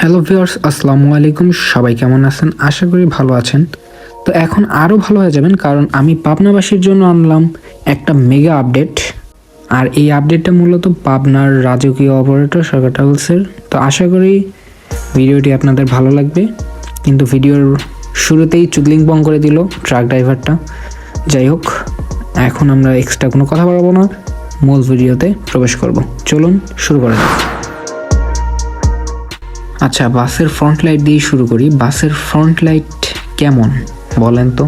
Hello viewers, আসসালামু আলাইকুম। সবাই কেমন আছেন? আশা করি ভালো আছেন। তো এখন আরও ভালো হয়ে যাবেন, কারণ আমি পাবনাবাসীর জন্য আনলাম একটা মেগা আপডেট। আর এই আপডেটটা মূলত পাবনার রাজকীয় অপারেটর সরকার ট্রাভেলসের তো আশা করি ভিডিওটি আপনাদের ভালো লাগবে। কিন্তু ভিডিওর শুরুতেই চুদলিং বং করে দিল ট্রাক ড্রাইভারটা যাই হোক, এখন আমরা এক্সট্রা কোনো কথা বলব না। মূল ভিডিওতে প্রবেশ করব। চলুন, শুরু করা যাক। আচ্ছা বাসের ফ্রন্ট লাইট দিয়ে শুরু করি। বাসের ফ্রন্ট লাইট কেমন, বলেন তো?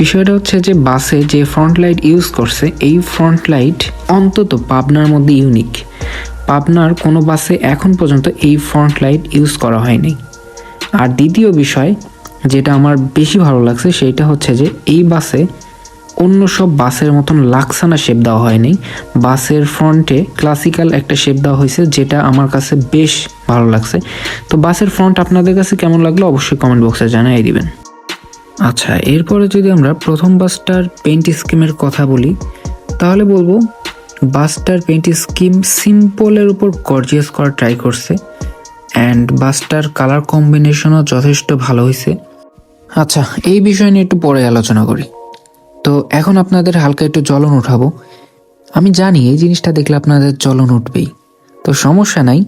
বিষয়টা হচ্ছে যে বাসে যে ফ্রন্ট লাইট ইউজ করছে, এই ফ্রন্ট লাইট অন্তত পাবনার মধ্যে ইউনিক পাবনার কোনো বাসে এখন পর্যন্ত এই ফ্রন্ট লাইট ইউজ করা হয়নি। আর দ্বিতীয় বিষয়, যেটা আমার বেশি ভালো লাগছে সেইটা হচ্ছে যে এই বাসে অন্য সব বাসের মতন লাক্সানা শেপ দেওয়া হয়নি। বাসের ফ্রন্টে ক্লাসিক্যাল একটা শেপ দেওয়া হয়েছে, যেটা আমার কাছে বেশ ভালো লাগছে। তো বাসের ফ্রন্ট আপনাদের কাছে কেমন লাগল অবশ্যই কমেন্ট বক্সে জানিয়ে দিবেন। আচ্ছা এরপরে যদি আমরা প্রথম বাসটার পেইন্ট স্কিমের কথা বলি, তাহলে বলব বাসটার পেইন্ট স্কিম সিম্পলের উপর গর্জিয়াস করা ট্রাই করছে অ্যান্ড বাসটার কালার কম্বিনেশনও যথেষ্ট ভালো হয়েছে। আচ্ছা এই বিষয় নিয়ে একটু পরে আলোচনা করি। তো এখন আপনাদের হালকা একটু জ্বলন উঠাবো। আমি জানি এই জিনিসটা দেখলে আপনাদের জ্বলন উঠবেই। তো সমস্যা নাই,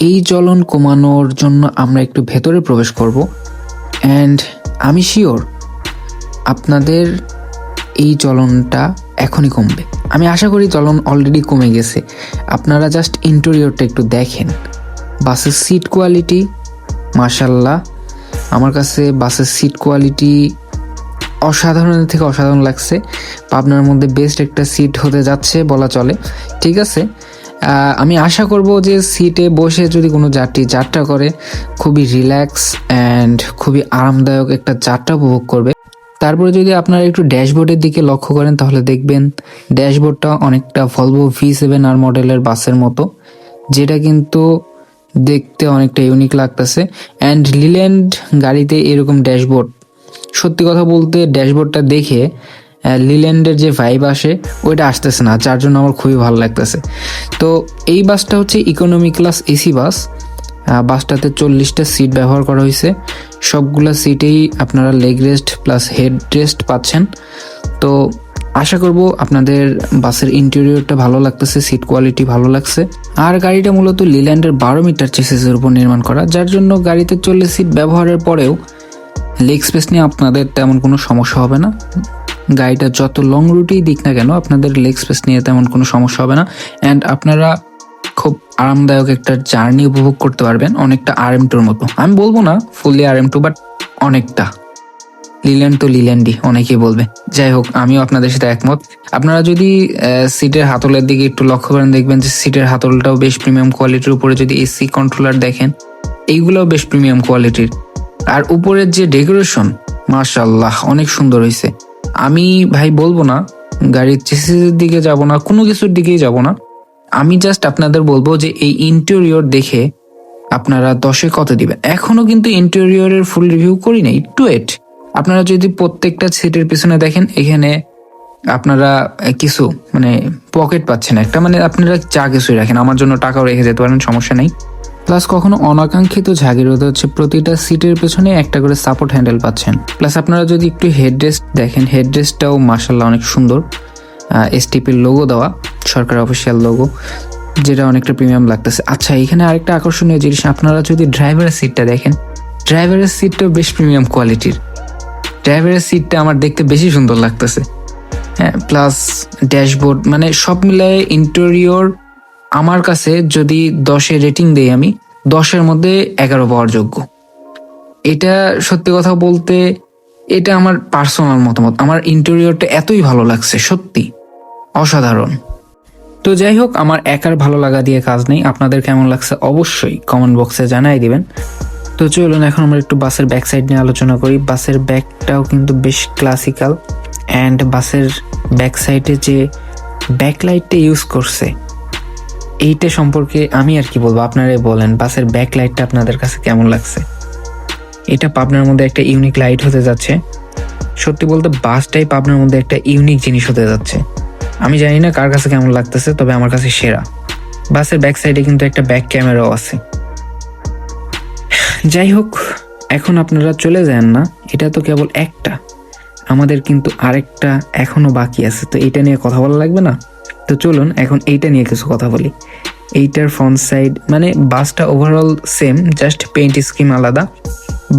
এই জ্বলন কমানোর জন্য আমরা একটু ভেতরে প্রবেশ করব। অ্যান্ড আমি শিওর আপনাদের এই জ্বলনটা এখনই কমবে। আমি আশা করি জ্বলন অলরেডি কমে গেছে। আপনারা জাস্ট ইন্টেরিয়রটা একটু দেখেন। বাসের সিট কোয়ালিটি মার্শাল্লাহ আমার কাছে বাসের সিট কোয়ালিটি অসাধারণের থেকে অসাধারণ লাগছে। পাবনার মধ্যে বেস্ট একটা সিট হতে যাচ্ছে বলা চলে। ঠিক আছে? আমি আশা করব যে সিটে বসে যদি কোনো যাত্রী যাত্রা করে, খুবই রিল্যাক্স অ্যান্ড খুবই আরামদায়ক একটা যাত্রা উপভোগ করবে। তারপরে যদি আপনারা একটু ড্যাশবোর্ডের দিকে লক্ষ্য করেন, তাহলে দেখবেন ড্যাশবোর্ডটা অনেকটা ভলভো ভি সেভেন আর মডেলের বাসের মতো, যেটা কিন্তু দেখতে অনেকটা ইউনিক লাগতেছে। অ্যান্ড লিল্যান্ড গাড়িতে এরকম ড্যাশবোর্ড সত্যি কথা বলতে ড্যাশবোর্ডটা দেখে লিল্যান্ডের যে ভাইব আসে, ওইটা আসতেছে না, যার জন্য আমার খুবই ভালো লাগতেছে। তো এই বাসটা হচ্ছে ইকোনমি ক্লাস এসি বাস। বাসটাতে চল্লিশটা সিট ব্যবহার করা হয়েছে। সবগুলা সিটেই আপনারা leg rest plus head rest পাচ্ছেন। তো আশা করব আপনাদের বাসের ইন্টেরিয়রটা ভালো লাগতেছে সিট কোয়ালিটি ভালো লাগছে। আর গাড়িটা মূলত লিল্যান্ডের বারো মিটার চেসিসের উপর নির্মাণ করা, যার জন্য গাড়িতে চল্লিশ সিট ব্যবহারের পরেও লেগ স্পেস নিয়ে আপনাদের তেমন কোনো সমস্যা হবে না। গাড়িটা যত লং রুটেই দিক না কেন, আপনাদের লেগ স্পেস নিয়ে তেমন কোনো সমস্যা হবে না। অ্যান্ড আপনারা খুব আরামদায়ক একটা জার্নি উপভোগ করতে পারবেন, অনেকটা আর এম টুর মতো। আমি বলব না fully R M two but অনেকটা। লিল্যান্ড তো লিল্যান্ডই অনেকেই বলবে। যাই হোক, আমিও আপনাদের সাথে একমত। আপনারা যদি সিটের হাতলের দিকে একটু লক্ষ্য করেন, দেখবেন যে সিটের হাতলটাও বেশ প্রিমিয়াম কোয়ালিটির উপরে যদি এসি কন্ট্রোলার দেখেন, এইগুলোও বেশ প্রিমিয়াম কোয়ালিটির আর উপরের যে ডেকোরেশন মার্শাল্লাহ অনেক সুন্দর হয়েছে আমি ভাই বলব না, গাড়ির চেসিসের দিকে যাব না, কোনো কিছুর দিকেই যাব না। আমি জাস্ট আপনাদের বলব যে এই ইন্টেরিয়র দেখে আপনারা দশে কত দিবেন? এখনও কিন্তু ইন্টেরিয়রের ফুল রিভিউ করি নাই একটু এট আপনারা যদি প্রত্যেকটা সিটের পিছনে দেখেন, এখানে আপনারা কিছু মানে পকেট পাচ্ছেন একটা মানে আপনারা যা কিছুই রাখেন, আমার জন্য টাকাও রেখে যেতে পারেন, সমস্যা নেই। প্লাস কখনো অনাকাঙ্ক্ষিত জাগিরোধ হচ্ছে প্রতিটা সিটের পেছনে একটা করে সাপোর্ট হ্যান্ডেল পাচ্ছেন। প্লাস আপনারা যদি একটু হেড হেডরেস্ট দেখেন হেড হেডরেস্টটাও মার্শাল্লাহ অনেক সুন্দর। এসটিপির লোগো দেওয়া, সরকার অফিসিয়াল লোগো যেটা অনেকটা প্রিমিয়াম লাগতেছে। আচ্ছা এখানে আরেকটা আকর্ষণীয় জিনিস, আপনারা যদি ড্রাইভারের সিটটা দেখেন ড্রাইভারের সিটটাও বেশ প্রিমিয়াম কোয়ালিটির ড্রাইভারের সিটটা আমার দেখতে বেশি সুন্দর লাগতেছে। হ্যাঁ প্লাস ড্যাশবোর্ড মানে সব মিলায়ে ইন্টেরিয়র আমার কাছে যদি দশে রেটিং দেই আমি, দশের মধ্যে এগারো পাওয়ার যোগ্য। এটা সত্যি কথা বলতে, এটা আমার পার্সোনাল মতামত। আমার ইন্টেরিয়রটা এতই ভালো লাগছে, সত্যি। অসাধারণ। তো যাই হোক, আমার একার ভালো লাগা দিয়ে কাজ নেই। আপনাদের কেমন লাগছে অবশ্যই কমেন্ট বক্সে জানাই দিবেন। তো চলুন, এখন আমরা একটু বাসের ব্যাক সাইড নিয়ে আলোচনা করি। বাসের ব্যাকটাও কিন্তু বেশ ক্লাসিক্যাল অ্যান্ড বাসের ব্যাক সাইডে যে ব্যাকলাইটটা ইউজ করছে এইটা সম্পর্কে আমি আর কি বলব? আপনারাই বলেন, বাসের ব্যাক লাইটটা আপনাদের কাছে কেমন লাগছে? এটা পাবনার মধ্যে একটা ইউনিক লাইট হতে যাচ্ছে। সত্যি বলতে, বাসটাই পাবনার মধ্যে একটা ইউনিক জিনিস হতে যাচ্ছে। আমি জানি না কার কাছে কেমন লাগতেছে, তবে আমার কাছে সেরা। বাসের ব্যাক সাইডে কিন্তু একটা ব্যাক ক্যামেরাও আছে। যাই হোক, এখন আপনারা চলে যান না, এটা তো কেবল একটা। আমাদের কিন্তু আরেকটা এখনও বাকি আছে, তো এটা নিয়ে কথা বলা লাগবে না? তো চলুন, এখন এইটা নিয়ে কিছু কথা বলি। এইটার ফ্রন্ট সাইড মানে বাসটা overall same just paint scheme আলাদা।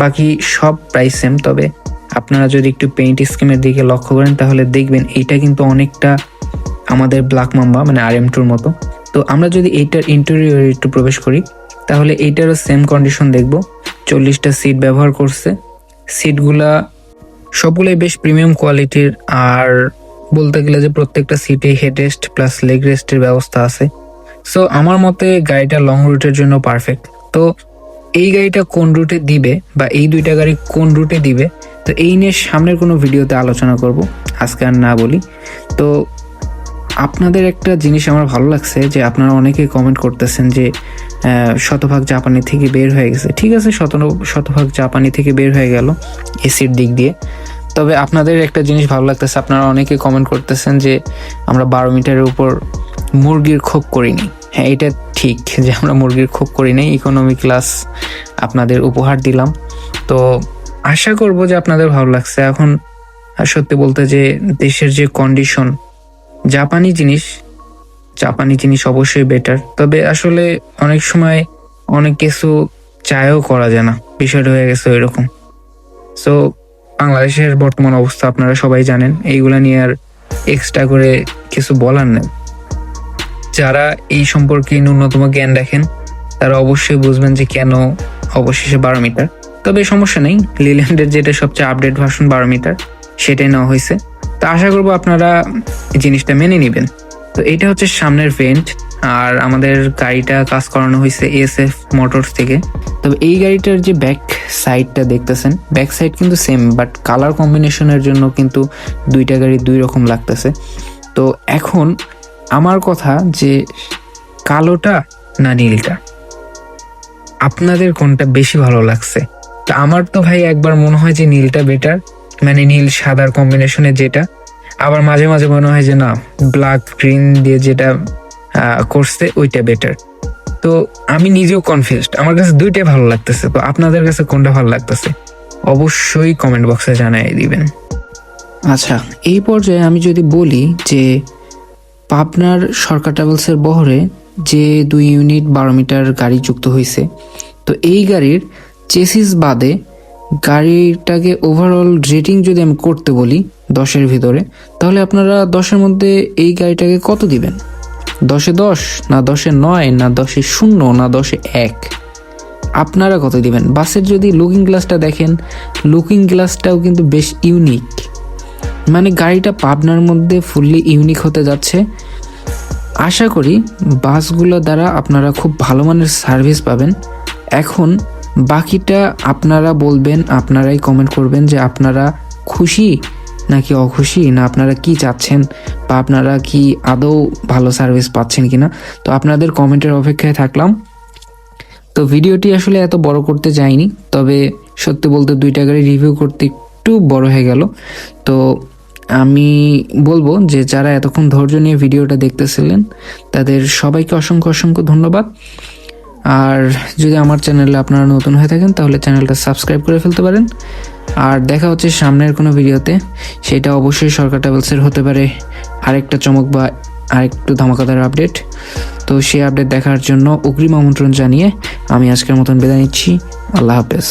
বাকি সব প্রাইস সেম তবে আপনারা যদি একটু পেইন্ট স্কিমের দিকে লক্ষ্য করেন, তাহলে দেখবেন এইটা কিন্তু অনেকটা আমাদের ব্ল্যাক মাম্বা মানে আর এম টুর মতো। তো আমরা যদি এইটার ইন্টেরিয়র একটু প্রবেশ করি, তাহলে এইটারও সেম কন্ডিশন দেখব। চল্লিশটা সিট ব্যবহার করছে। সিটগুলা সবগুলোই বেশ প্রিমিয়াম কোয়ালিটির আর বলতে গেলে যে প্রত্যেকটা সিটে হেড রেস্ট প্লাস লেগ রেস্টের ব্যবস্থা আছে। সো আমার মতে গাড়িটা লং রুটের জন্য পারফেক্ট তো, এই গাড়িটা কোন রুটে দিবে বা এই দুইটা গাড়ি কোন রুটে দিবে, তো এই নিয়ে সামনের কোনো ভিডিওতে আলোচনা করব, আজকে আর না বলি। তো, আপনাদের একটা জিনিস আমার ভালো লাগছে যে আপনারা অনেকেই কমেন্ট করতেছেন যে শতভাগ জাপানি থেকে বের হয়ে গেছে। ঠিক আছে শত শতভাগ জাপানি থেকে বের হয়ে গেল এসির দিক দিয়ে। তবে আপনাদের একটা জিনিস ভালো লাগতেছে, আপনারা অনেকে কমেন্ট করতেছেন যে আমরা বারো মিটারের উপর মুরগির খোপ করিনি। হ্যাঁ এটা ঠিক যে আমরা মুরগির খোপ করি নাই ইকোনমি ক্লাস আপনাদের উপহার দিলাম। তো আশা করব যে আপনাদের ভালো লাগছে। এখন সত্যি বলতে যে দেশের যে কন্ডিশন জাপানি জিনিস জাপানি জিনিস অবশ্যই বেটার তবে আসলে অনেক সময় অনেক কিছু চায়ও করা যায় না। বিষয়টা হয়ে গেছে ওই রকম সো বাংলাদেশের বর্তমান অবস্থা আপনারা সবাই জানেন, এইগুলা নিয়ে আর এক্সট্রা করে কিছু বলার নেই। যারা এই সম্পর্কে ন্যূনতম জ্ঞান রাখেন, তারা অবশ্যই বুঝবেন যে কেন অবশেষে বারো মিটার। তবে সমস্যা নেই লিল্যান্ডের যেটা সবচেয়ে আপডেট ভার্সন বারো মিটার, সেটাই নেওয়া হয়েছে। তো আশা করব আপনারা জিনিসটা মেনে নেবেন। তো এটা হচ্ছে সামনের ভেন্ট আর আমাদের গাড়িটা কাজ করানো হয়েছে এস এফ মোটরস থেকে। তবে এই গাড়িটার যে ব্যাক সাইডটা দেখতেছেন ব্যাক সাইড কিন্তু সেম বাট কালার কম্বিনেশনের জন্য কিন্তু দুইটা গাড়ি দুই রকম লাগতেছে। তো এখন আমার কথা যে কালোটা না নীলটা? আপনাদের কোনটা বেশি ভালো লাগছে? তা আমার তো ভাই একবার মনে হয় যে নীলটা বেটার মানে নীল সাদার কম্বিনেশনে যেটা, আবার মাঝে মাঝে মনে হয় যে না ব্ল্যাক গ্রিন দিয়ে যেটা করছে ওইটা বেটার তো আমি নিজেও কনফিউজড আমার কাছে দুইটাই ভালো লাগতেছে। তো আপনাদের কাছে কোনটা ভালো লাগতেছে? অবশ্যই কমেন্ট বক্সে জানাই দিবেন। আচ্ছা এই পর্যায়ে আমি যদি বলি যে পাবনার সরকার ট্রাভেলসের বহরে যে দুই ইউনিট বারো মিটার গাড়ি যুক্ত হয়েছে, তো এই গাড়ির চেসিস বাদে গাড়িটাকে ওভারঅল রেটিং যদি আমি করতে বলি দশের ভিতরে, তাহলে আপনারা দশের মধ্যে এই গাড়িটাকে কত দিবেন? দশে দশ, না দশে নয়, না দশে শূন্য, না দশে এক। আপনারা কত দিবেন? বাসের যদি লুকিং গ্লাসটা দেখেন লুকিং গ্লাসটাও কিন্তু বেশ ইউনিক মানে গাড়িটা পাবনার মধ্যে ফুললি ইউনিক হতে যাচ্ছে। আশা করি বাসগুলো দ্বারা আপনারা খুব ভালো মানের সার্ভিস পাবেন। এখন বাকিটা আপনারা বলবেন, আপনারাই কমেন্ট করবেন যে আপনারা খুশি নাকি অখুশি, না আপনারা কি চাচ্ছেন বা আপনারা কি আদৌ ভালো সার্ভিস পাচ্ছেন কিনা? তো আপনাদের কমেন্টের অপেক্ষায় থাকলাম। তো ভিডিওটি আসলে এত বড় করতে যাইনি, তবে সত্যি বলতে দুইটা গাড়ি রিভিউ করতে একটু বড় হয়ে গেল। তো আমি বলব যে যারা এতক্ষণ ধৈর্য নিয়ে ভিডিওটা দেখতেছিলেন, তাদের সবাইকে অসংখ্য অসংখ্য ধন্যবাদ। আর যদি আমার চ্যানেলে আপনারা নতুন হয়ে থাকেন, তাহলে চ্যানেলটা সাবস্ক্রাইব করে ফেলতে পারেন। আর দেখা হচ্ছে সামনের কোনো ভিডিওতে। সেটা অবশ্যই সরকার ট্রাভেলসের হতে পারে। আরেকটা চমক বা আরেকটু ধামাকাদার আপডেট। তো সেই আপডেট দেখার জন্য অগ্রিম আমন্ত্রণ জানিয়ে আমি আজকের মতন বিদায় নিচ্ছি। আল্লাহ হাফেজ।